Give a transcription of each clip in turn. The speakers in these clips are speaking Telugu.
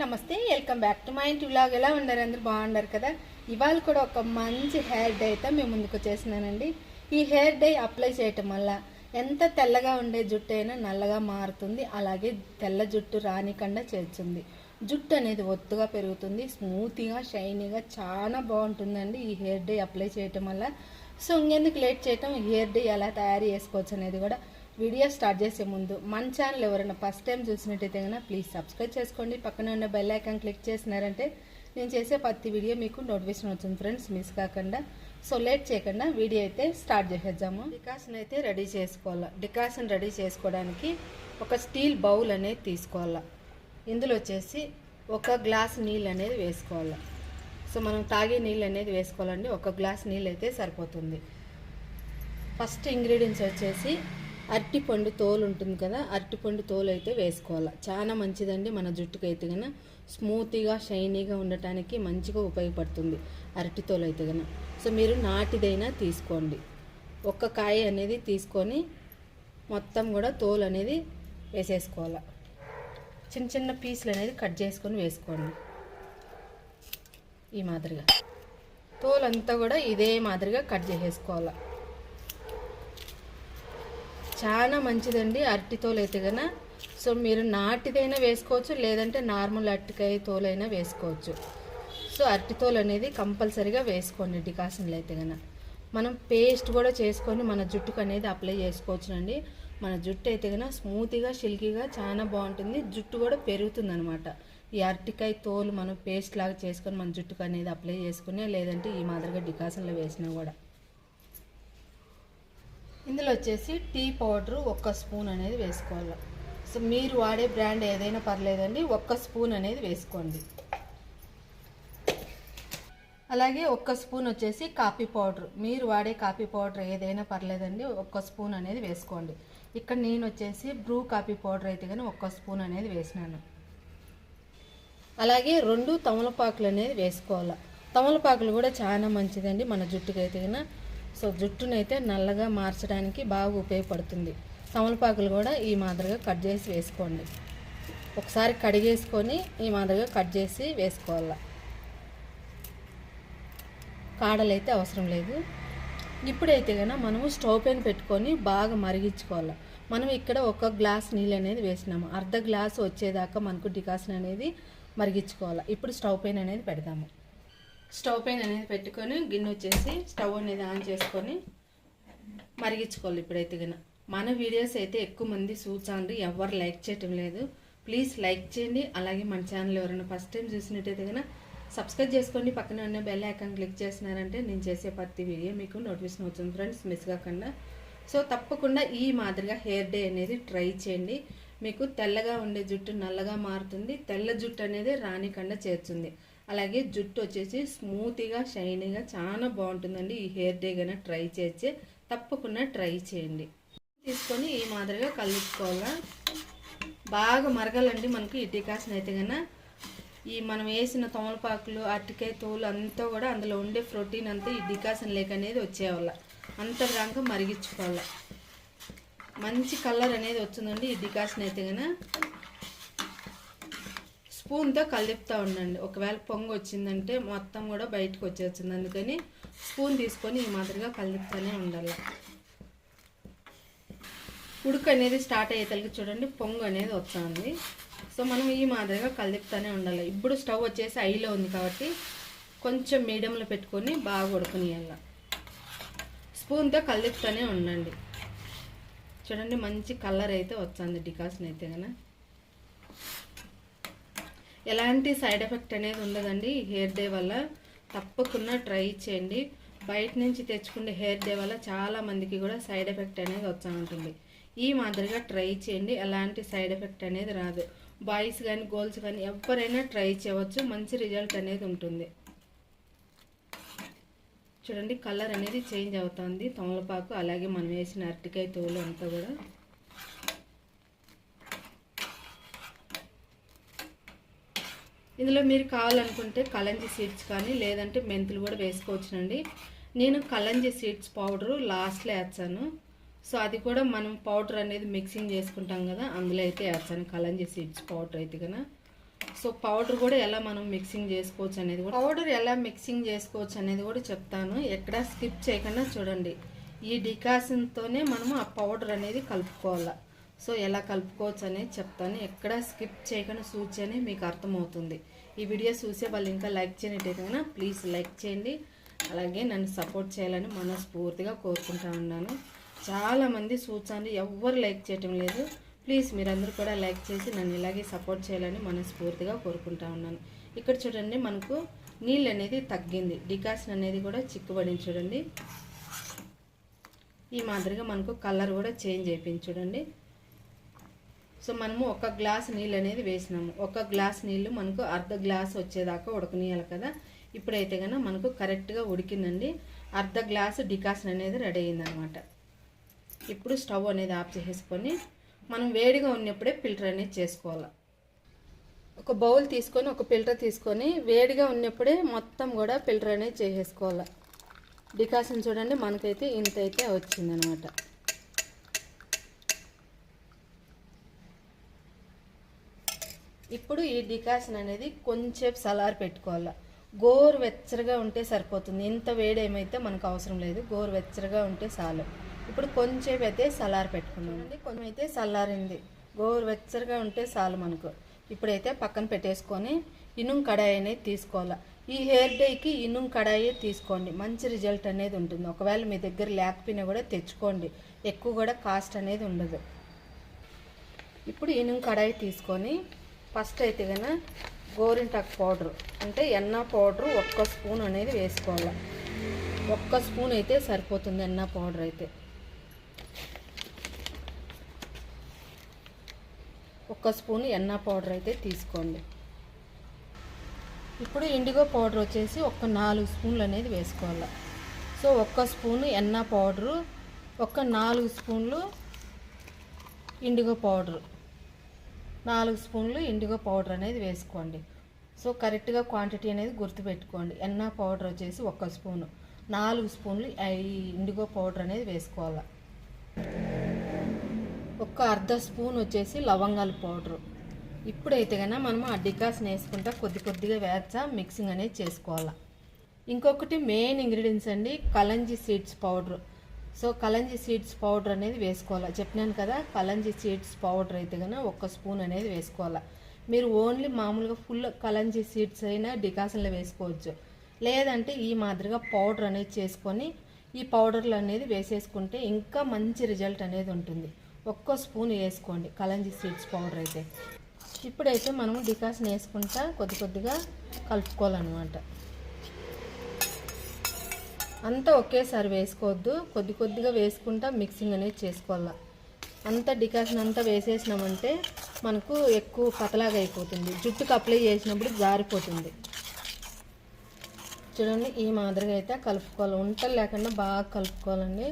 నమస్తే వెల్కమ్ బ్యాక్ టు మా ఇంటి వ్లాగ్ ఎలా ఉన్నారు అందరూ? బాగున్నారు కదా? ఇవాళ కూడా ఒక మంచి హెయిర్ డే అయితే మేము ముందుకు వచ్చేసినానండి. ఈ హెయిర్ డై అప్లై చేయటం వల్ల ఎంత తెల్లగా ఉండే జుట్టు అయినా నల్లగా మారుతుంది. అలాగే తెల్ల జుట్టు రానికుండా చేర్చుంది జుట్టు అనేది ఒత్తుగా పెరుగుతుంది. స్మూత్గా షైనీగా చాలా బాగుంటుందండి ఈ హెయిర్ డై అప్లై చేయటం వల్ల. సో ఇంకెందుకు లేట్ చేయటం? హెయిర్ డై ఎలా తయారు చేసుకోవచ్చు అనేది కూడా వీడియో స్టార్ట్ చేసే ముందు మన ఛానల్ ఎవరైనా ఫస్ట్ టైం చూసినట్టయితే కనుక ప్లీజ్ సబ్స్క్రైబ్ చేసుకోండి. పక్కన ఉన్న బెల్ ఐకాన్ క్లిక్ చేసినారంటే నేను చేసే ప్రతి వీడియో మీకు నోటిఫికేషన్ వచ్చింది ఫ్రెండ్స్ మిస్ కాకుండా. సో లేట్ చేయకుండా వీడియో అయితే స్టార్ట్ చేసేద్దాము. డికాషన్ అయితే రెడీ చేసుకోవాలి? డికాషన్ రెడీ చేసుకోవడానికి ఒక స్టీల్ బౌల్ అనేది తీసుకోవాలి? ఇందులో వచ్చేసి ఒక గ్లాస్ నీళ్ళు అనేది వేసుకోవాలి? సో మనం తాగే నీళ్ళు అనేది వేసుకోవాలండి. ఒక గ్లాస్ నీళ్ళు అయితే సరిపోతుంది. ఫస్ట్ ఇంగ్రీడియంట్స్ వచ్చేసి అరటిపండు తోలు ఉంటుంది కదా అరటిపండు తోలు అయితే వేసుకోవాలి. చాలా మంచిదండి మన జుట్టుకు అయితే కనుక స్మూత్గా షైనీగా ఉండటానికి మంచిగా ఉపయోగపడుతుంది అరటి తోలు అయితే కనుక సో మీరు నాటిదైనా తీసుకోండి. ఒక్క కాయ అనేది తీసుకొని మొత్తం కూడా తోలు అనేది వేసేసుకోవాలి. చిన్న చిన్న పీసులు అనేది కట్ చేసుకొని వేసుకోండి. ఈ మాదిరిగా. తోలంతా కూడా ఇదే మాదిరిగా కట్ చేసేసుకోవాలి. చాలా మంచిదండి అరటి తోలు అయితే సో మీరు నాటిదైనా వేసుకోవచ్చు లేదంటే నార్మల్ అరటికాయ తోలైనా వేసుకోవచ్చు. సో అరటి తోలు అనేది కంపల్సరీగా వేసుకోండి డికాషన్లు అయితే కనుక మనం పేస్ట్ కూడా చేసుకొని మన జుట్టుకు అనేది అప్లై చేసుకోవచ్చునండి. మన జుట్టు అయితే కనుక స్మూత్గా సిల్కీగా చాలా బాగుంటుంది. జుట్టు కూడా పెరుగుతుంది అనమాట ఈ అరటికాయ తోలు మనం పేస్ట్ లాగా చేసుకొని మన జుట్టుకు అనేది అప్లై చేసుకుని లేదంటే ఈ మాదిరిగా డికాషన్లో వేసినా కూడా. ఇందులో వచ్చేసి టీ పౌడరు ఒక్క స్పూన్ అనేది వేసుకోవాలి. సో మీరు వాడే బ్రాండ్ ఏదైనా పర్లేదండి ఒక్క స్పూన్ అనేది వేసుకోండి. అలాగే ఒక్క స్పూన్ వచ్చేసి కాఫీ పౌడర్. మీరు వాడే కాఫీ పౌడర్ ఏదైనా పర్లేదండి ఒక్క స్పూన్ అనేది వేసుకోండి. ఇక్కడ నేను వచ్చేసి బ్రూ కాఫీ పౌడర్ అయితే కానీ ఒక్క స్పూన్ అనేది వేసినాను. అలాగే రెండు తమలపాకులు అనేది వేసుకోవాలి. తమలపాకులు కూడా చాలా మంచిదండి మన జుట్టుకి అయితే సో జుట్టునైతే నల్లగా మార్చడానికి బాగా ఉపయోగపడుతుంది. తమలపాకులు కూడా ఈ మాదిరిగా కట్ చేసి వేసుకోండి. ఒకసారి కడిగేసుకొని ఈ మాదిరిగా కట్ చేసి వేసుకోవాలి. కాడలు అయితే అవసరం లేదు. ఇప్పుడైతే కనుక మనము స్టవ్ పైన పెట్టుకొని బాగా మరిగించుకోవాలి. మనం ఇక్కడ ఒక గ్లాస్ నీళ్ళు అనేది వేసినాము. అర్ధ గ్లాస్ వచ్చేదాకా మనకు డికాషన్ అనేది మరిగించుకోవాలి. ఇప్పుడు స్టవ్ పైన అనేది పెడదాము. స్టవ్ పైన అనేది పెట్టుకొని గిన్నె వచ్చేసి స్టవ్ అనేది ఆన్ చేసుకొని మరిగించుకోవాలి ఇప్పుడైతే కనుక. మన వీడియోస్ అయితే ఎక్కువ మంది చూసాండ్రి ఎవరు లైక్ చేయటం లేదు. ప్లీజ్ లైక్ చేయండి. అలాగే మన ఛానల్ ఎవరైనా ఫస్ట్ టైం చూసినట్టయితే కనుక సబ్స్క్రైబ్ చేసుకోండి. పక్కన ఉన్న బెల్ ఐకాన్ క్లిక్ చేసినారంటే నేను చేసే ప్రతి వీడియో మీకు నోటిఫికేషన్ అవుతుంది ఫ్రెండ్స్ మిస్ కాకుండా. సో తప్పకుండా ఈ మాదిరిగా హెయిర్ డే అనేది ట్రై చేయండి. మీకు తెల్లగా ఉండే జుట్టు నల్లగా మారుతుంది. తెల్ల జుట్టు అనేది రానికుండా చేర్చుంది అలాగే జుట్టు వచ్చేసి స్మూత్గా షైనీగా చాలా బాగుంటుందండి. ఈ హెయిర్ డే కన్నా ట్రై చేస్తే తప్పకుండా ట్రై చేయండి. తీసుకొని ఈ మాదిరిగా కలుపుకోవాలా? బాగా మరగాలండి మనకు ఈ డికాషన్ అయితే కన్నా. ఈ మనం వేసిన తమలపాకులు అరటికాయ తోలు అంతా కూడా అందులో ఉండే ప్రోటీన్ అంతా ఈ డికాషన్ లేక అనేది వచ్చేవాళ్ళ. అంత దాకా మరిగించుకోవాలి మంచి కలర్ అనేది వచ్చిందండి ఈ డికాషన్ అయితే కన్నా. స్పూన్తో కలుపుతూ ఉండండి. ఒకవేళ పొంగు వచ్చిందంటే మొత్తం కూడా బయటకు వచ్చేస్తుంది. అందుకని స్పూన్ తీసుకొని ఈ మాదిరిగా కలుపుతూనే ఉండాలి. ఉడుకు అనేది స్టార్ట్ అయ్యేతలకి చూడండి పొంగు అనేది వస్తుంది. సో మనం ఈ మాదిరిగా కలుపుతూనే ఉండాలి. ఇప్పుడు స్టవ్ వచ్చేసి ఐలో ఉంది కాబట్టి కొంచెం మీడియంలో పెట్టుకొని బాగా ఉడకనియాల స్పూన్తో కలుపుతూనే ఉండండి. చూడండి మంచి కలర్ అయితే వస్తుంది డికాషన్ అయితే కనుక ఎలాంటి సైడ్ ఎఫెక్ట్ అనేది ఉండదండి హెయిర్ డే వల్ల. తప్పకుండా ట్రై చేయండి. బయట నుంచి తెచ్చుకునే హెయిర్ డే వల్ల చాలా మందికి కూడా సైడ్ ఎఫెక్ట్ అనేది వచ్చా ఉంటుంది ఈ మాదిరిగా ట్రై చేయండి. ఎలాంటి సైడ్ ఎఫెక్ట్ అనేది రాదు. బాయ్స్ కానీ గర్ల్స్ కానీ ఎవరైనా ట్రై చేయవచ్చు. మంచి రిజల్ట్ అనేది ఉంటుంది. చూడండి కలర్ అనేది చేంజ్ అవుతుంది. తమలపాకు అలాగే మనం వేసిన అరటికాయ తోలు అంతా కూడా. ఇందులో మీరు కావాలనుకుంటే కలంజి సీడ్స్ కానీ లేదంటే మెంతులు కూడా వేసుకోవచ్చునండి. నేను కలంజి సీడ్స్ పౌడరు లాస్ట్లో వేస్తాను. సో అది కూడా మనం పౌడర్ అనేది మిక్సింగ్ చేసుకుంటాం కదా అందులో అయితే వేస్తాను కలంజి సీడ్స్ పౌడర్ అయితే కదా సో పౌడర్ కూడా ఎలా మనం మిక్సింగ్ చేసుకోవచ్చు అనేది కూడా పౌడర్ ఎలా మిక్సింగ్ చేసుకోవచ్చు అనేది కూడా చెప్తాను. ఎక్కడ స్కిప్ చేయకుండా చూడండి. ఈ డికాషన్తోనే మనము ఆ పౌడర్ అనేది కలుపుకోవాలి. సో ఎలా కలుపుకోవచ్చు అనేది చెప్తాను. ఎక్కడ స్కిప్ చేయకుండా చూస్తేనే మీకు అర్థమవుతుంది. ఈ వీడియో చూసే వాళ్ళు ఇంకా లైక్ చేయనట్టయితే కనుక ప్లీజ్ లైక్ చేయండి. అలాగే నన్ను సపోర్ట్ చేయాలని మనస్ఫూర్తిగా కోరుకుంటా ఉన్నాను. చాలామంది సూచనలు ఎవ్వరు లైక్ చేయటం లేదు. ప్లీజ్ మీరందరూ కూడా లైక్ చేసి నన్ను ఇలాగే సపోర్ట్ చేయాలని మనస్ఫూర్తిగా కోరుకుంటా ఉన్నాను. ఇక్కడ చూడండి మనకు నీళ్ళు అనేది తగ్గింది. డికాషన్ అనేది కూడా చిక్కుబడింది చూడండి. ఈ మాదిరిగా మనకు కలర్ కూడా చేంజ్ అయిపోయింది చూడండి. సో మనము ఒక గ్లాస్ నీళ్ళు అనేది వేసినాము. ఒక గ్లాస్ నీళ్ళు మనకు అర్ధ గ్లాస్ వచ్చేదాకా ఉడకనీయాలి కదా. ఇప్పుడైతే కనుక మనకు కరెక్ట్గా ఉడికిందండి. అర్ధ గ్లాస్ డికాషన్ అనేది రెడీ అయిందనమాట ఇప్పుడు స్టవ్ అనేది ఆఫ్ చేసేసుకొని మనం వేడిగా ఉన్నప్పుడే ఫిల్టర్ అనేది చేసుకోవాలి. ఒక బౌల్ తీసుకొని ఒక ఫిల్టర్ తీసుకొని వేడిగా ఉన్నప్పుడే మొత్తం కూడా ఫిల్టర్ అనేది చేసేసుకోవాలి. డికాషన్ చూడండి మనకైతే ఇంత అయితే వచ్చిందనమాట. ఇప్పుడు ఈ డికాషన్ అనేది కొంచెం సలార్ పెట్టుకోవాలి. గోరు వెచ్చగా ఉంటే సరిపోతుంది. ఇంత వేడి ఏమైతే మనకు అవసరం లేదు. గోరు వెచ్చగా ఉంటే చాలు. ఇప్పుడు కొంచెం అయితే సలార్ పెట్టుకున్నామండి కొంచెం అయితే సల్లారింది గోరు వెచ్చగా ఉంటే చాలు మనకు. ఇప్పుడైతే పక్కన పెట్టేసుకొని ఇనుం కడాయి అనేది తీసుకోవాలి. ఈ హెయిర్ డేకి ఇనుం కడాయి తీసుకోండి. మంచి రిజల్ట్ అనేది ఉంటుంది. ఒకవేళ మీ దగ్గర లేకపోయినా కూడా తెచ్చుకోండి. ఎక్కువ కూడా కాస్ట్ అనేది ఉండదు. ఇప్పుడు ఇనుం కడాయి తీసుకొని ఫస్ట్ అయితే కనుక గోరింటాకు పౌడర్ అంటే ఎన్న పౌడర్ ఒక్క స్పూన్ అనేది వేసుకోవాలి. ఒక్క స్పూన్ అయితే సరిపోతుంది ఎన్న పౌడర్ అయితే. ఒక్క స్పూన్ ఎన్న పౌడర్ అయితే తీసుకోండి. ఇప్పుడు ఇండిగో పౌడర్ వచ్చేసి ఒక నాలుగు స్పూన్లు అనేది వేసుకోవాలి. సో ఒక్క స్పూను ఎన్న పౌడరు ఒక నాలుగు స్పూన్లు ఇండిగో పౌడరు. నాలుగు స్పూన్లు ఇండిగో పౌడర్ అనేది వేసుకోండి. సో కరెక్ట్గా క్వాంటిటీ అనేది గుర్తుపెట్టుకోండి. ఎన్న పౌడర్ వచ్చేసి ఒక్క స్పూను. నాలుగు స్పూన్లు ఈ ఇండిగో పౌడర్ అనేది వేసుకోవాలి. ఒక అర్ధ స్పూన్ వచ్చేసి లవంగాల పౌడరు. ఇప్పుడైతే కన్నా మనము ఆ డికాషన్ వేసుకుంటా కొద్ది కొద్దిగా వేర్చ మిక్సింగ్ అనేది చేసుకోవాలి. ఇంకొకటి మెయిన్ ఇంగ్రీడియంట్స్ అండి kalonji seeds powder. So kalonji seeds powder అనేది వేసుకోవాలి? చెప్పినాను కదా కలంజీ సీడ్స్ పౌడర్ అయితే కనుక ఒక్క స్పూన్ అనేది వేసుకోవాలి? మీరు ఓన్లీ మామూలుగా ఫుల్ కలంజీ సీడ్స్ అయినా డికాషన్లో వేసుకోవచ్చు. లేదంటే ఈ మాదిరిగా పౌడర్ అనేది చేసుకొని ఈ పౌడర్లు అనేది వేసేసుకుంటే ఇంకా మంచి రిజల్ట్ అనేది ఉంటుంది. ఒక్క స్పూన్ వేసుకోండి కలంజీ సీడ్స్ పౌడర్ అయితే. ఇప్పుడైతే మనము డికాషన్ వేసుకుంటా కొద్ది కొద్దిగా కలుపుకోవాలన్నమాట. అంతా ఒకేసారి వేసుకోవద్దు. కొద్ది కొద్దిగా వేసుకుంటా మిక్సింగ్ అనేది చేసుకోవాలా. అంత డికాషన్ అంతా వేసేసినామంటే మనకు ఎక్కువ పతలాగా అయిపోతుంది. జుట్టుకు అప్లై చేసినప్పుడు జారిపోతుంది. చూడండి ఈ మాదిరిగా అయితే కలుపుకోవాలి. ఉంటలు లేకుండా బాగా కలుపుకోవాలండి.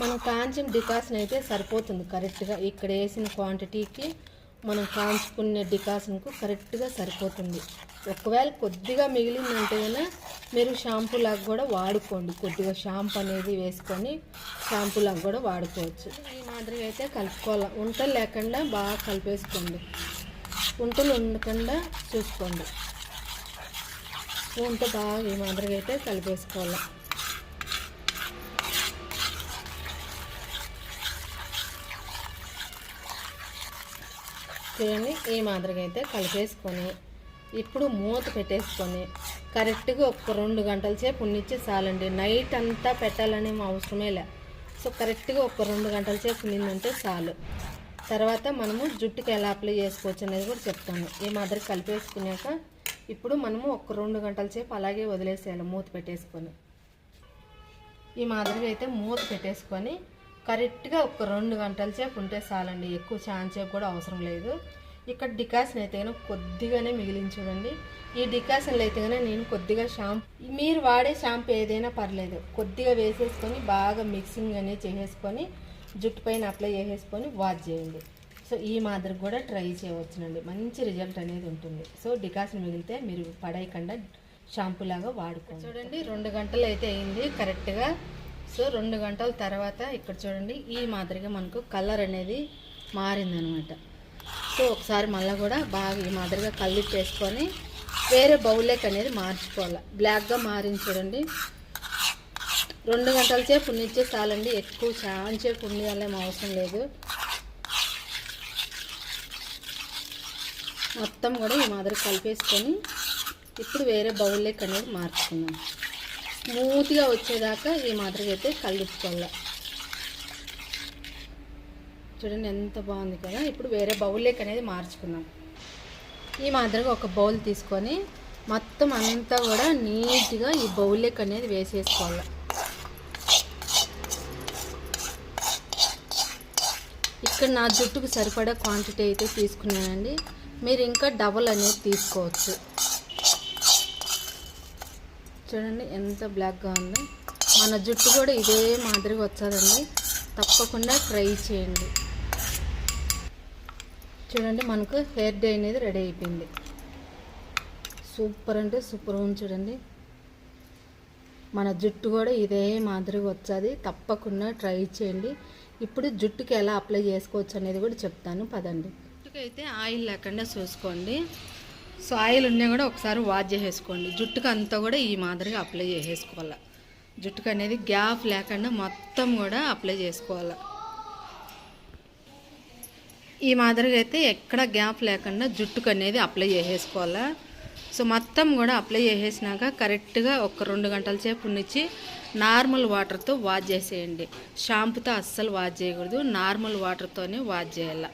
మనం కాంచిన డికాషన్ అయితే సరిపోతుంది కరెక్ట్గా. ఇక్కడ వేసిన క్వాంటిటీకి మనం కాంచుకునే డికాషన్కు కరెక్ట్గా సరిపోతుంది. ఒకవేళ కొద్దిగా మిగిలిందంటే కన్నా మీరు షాంపూ లాగా కూడా వాడుకోండి. కొద్దిగా షాంపూ అనేది వేసుకొని షాంపూ లాగా కూడా వాడుకోవచ్చు. ఈ మాదిరిగా అయితే కలుపుకోవాలి ఉంటలు లేకుండా బాగా కలిపేసుకోండి. ఉంటలు ఉండకుండా చూసుకోండి. వంట బాగా ఈ మాదిరిగా అయితే కలిపేసుకోవాలి. చూడండి ఈ మాదిరిగా అయితే కలిపేసుకొని ఇప్పుడు మూత పెట్టేసుకొని కరెక్ట్గా ఒక రెండు గంటల సేపు ఉన్నిచ్చి చాలండి. నైట్ అంతా పెట్టాలనే అవసరమే లే. సో కరెక్ట్గా ఒక రెండు గంటల సేపు ఉన్నిందంటే చాలు. తర్వాత మనము జుట్టుకి ఎలా అప్లై చేసుకోవచ్చు అనేది కూడా చెప్తాను. ఈ మాదిరి కలిపేసుకున్నాక ఇప్పుడు మనము ఒక రెండు గంటల సేపు అలాగే వదిలేసేయాలి మూత పెట్టేసుకొని. ఈ మాదిరిగా అయితే మూత పెట్టేసుకొని కరెక్ట్గా ఒక రెండు గంటల సేపు ఉంటే చాలండి. ఎక్కువ ఛాన్స్ సేపు కూడా అవసరం లేదు. ఇక్కడ డికాషన్ అయితే కనుక కొద్దిగానే మిగిలింది చూడండి. ఈ డికాషన్లో అయితే కనుక నేను కొద్దిగా షాంపూ మీరు వాడే షాంపూ ఏదైనా పర్లేదు. కొద్దిగా వేసేసుకొని బాగా మిక్సింగ్ అనేది చేసేసుకొని జుట్టు పైన అప్లై చేసేసుకొని వాష్ చేయండి. సో ఈ మాదిరి కూడా ట్రై చేయవచ్చునండి. మంచి రిజల్ట్ అనేది ఉంటుంది. సో డికాషన్ మిగిలితే మీరు పడేయకుండా షాంపూ లాగా వాడుకోండి. చూడండి రెండు గంటలు అయితే అయింది కరెక్ట్గా. సో రెండు గంటల తర్వాత ఇక్కడ చూడండి ఈ మాదిరిగా మనకు కలర్ అనేది మారిందనమాట. సో ఒకసారి మళ్ళీ కూడా బాగా ఈ మాదిరిగా కలిపేసుకొని వేరే బౌల్లోకి అనేది మార్చుకోవాలి. బ్లాక్గా మారింది చూడండి. రెండు గంటల సేపు ఉన్నిచ్చే చాలండి. ఎక్కువ చాలా సేపు ఉండాలేం అవసరం లేదు. మొత్తం కూడా ఈ మాదిరి కలిపేసుకొని ఇప్పుడు వేరే బౌల్లోకి అనేది మార్చుకుందాం. స్మూత్గా వచ్చేదాకా ఈ మాదిరిగా అయితే కలుపుకోవాలి. చూడండి ఎంత బాగుంది కదా. ఇప్పుడు వేరే బౌల్లోకి అనేది మార్చుకున్నాం ఈ మాదిరిగా ఒక బౌల్ తీసుకొని మొత్తం అంతా కూడా నీట్గా ఈ బౌల్లోకి అనేది వేసేసుకోవాలి. ఇక్కడ నా జుట్టుకు సరిపడా క్వాంటిటీ అయితే తీసుకున్నానండి. మీరు ఇంకా డబల్ అనేది తీసుకోవచ్చు. చూడండి ఎంత బ్లాక్గా ఉంది. మన జుట్టు కూడా ఇదే మాదిరిగా వచ్చేదండి. తప్పకుండా ట్రై చేయండి. చూడండి మనకు హెయిర్ డే అనేది రెడీ అయిపోయింది. సూపర్ అంటే సూపర్ ఉంది చూడండి. మన జుట్టు కూడా ఇదే మాదిరిగా వచ్చేది. తప్పకుండా ట్రై చేయండి. ఇప్పుడు జుట్టుకి ఎలా అప్లై చేసుకోవచ్చు అనేది కూడా చెప్తాను. పదండి. జుట్టుకి అయితే ఆయిల్ లేకుండా చూసుకోండి. సో ఆయిల్ ఉన్నా కూడా ఒకసారి వాష్ చేసేసుకోండి. జుట్టుకు అంతా కూడా ఈ మాదిరిగా అప్లై చేసేసుకోవాలి. జుట్టుకు అనేది గ్యాప్ లేకుండా మొత్తం కూడా అప్లై చేసుకోవాలి. ఈ మాదిరిగా అయితే ఎక్కడ గ్యాప్ లేకుండా జుట్టుకు అనేది అప్లై చేసేసుకోవాలా? సో మొత్తం కూడా అప్లై చేసేసినాక కరెక్ట్గా ఒక రెండు గంటల సేపు ఉండిచ్చి నార్మల్ వాటర్తో వాష్ చేసేయండి. షాంపుతో అస్సలు వాష్ చేయకూడదు. నార్మల్ వాటర్తోనే వాష్ చేయాలి.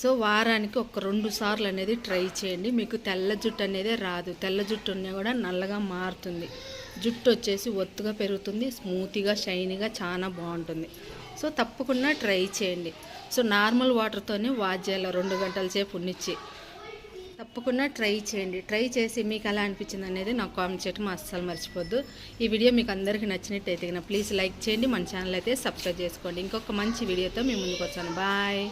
సో వారానికి ఒక రెండు సార్లు అనేది ట్రై చేయండి. మీకు తెల్ల జుట్టు అనేది రాదు. తెల్ల జుట్టు ఉన్నా కూడా నల్లగా మారుతుంది. జుట్టు వచ్చేసి ఒత్తుగా పెరుగుతుంది. స్మూత్గా షైనీగా చాలా బాగుంటుంది. సో తప్పకుండా ట్రై చేయండి. సో నార్మల్ వాటర్తోనే వాష్ చేయాలి రెండు గంటల సేపు ఉన్నిచ్చి. తప్పకుండా ట్రై చేయండి. ట్రై చేసి మీకు ఎలా అనిపించింది అనేది నాకు కామెంట్ చేయటం అస్సలు మర్చిపోద్దు. ఈ వీడియో మీకు అందరికీ నచ్చినట్టయితే కనుక ప్లీజ్ లైక్ చేయండి. మన ఛానల్ అయితే సబ్స్క్రైబ్ చేసుకోండి. ఇంకొక మంచి వీడియోతో మేము ముందుకు వచ్చాను బాయ్.